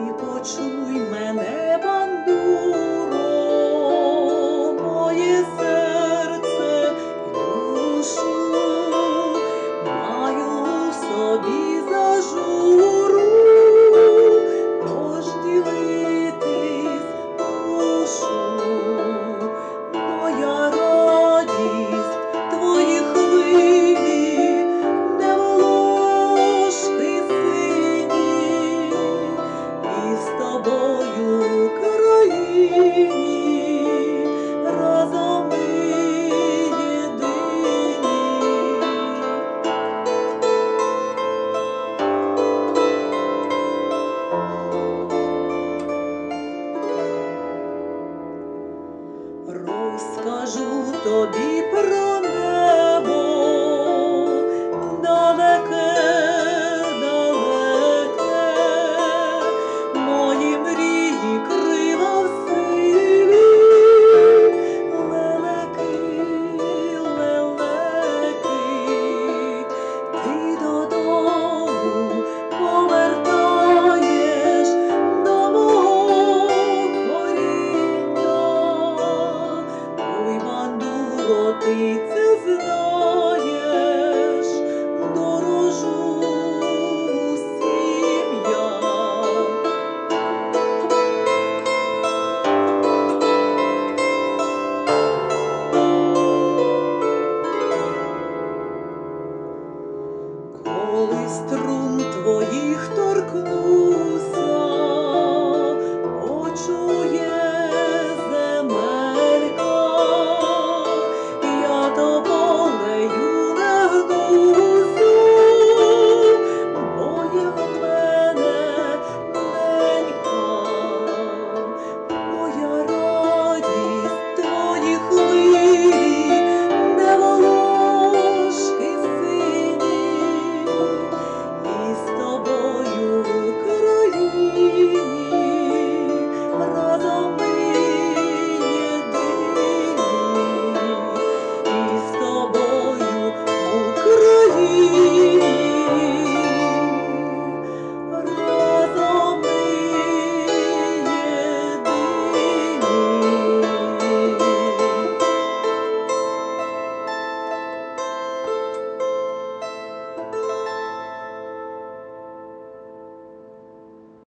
і почуй мене, бандуро, моє серце і душу маю в собі. Розкажу тобі про знаєш, дорожу. Коли струн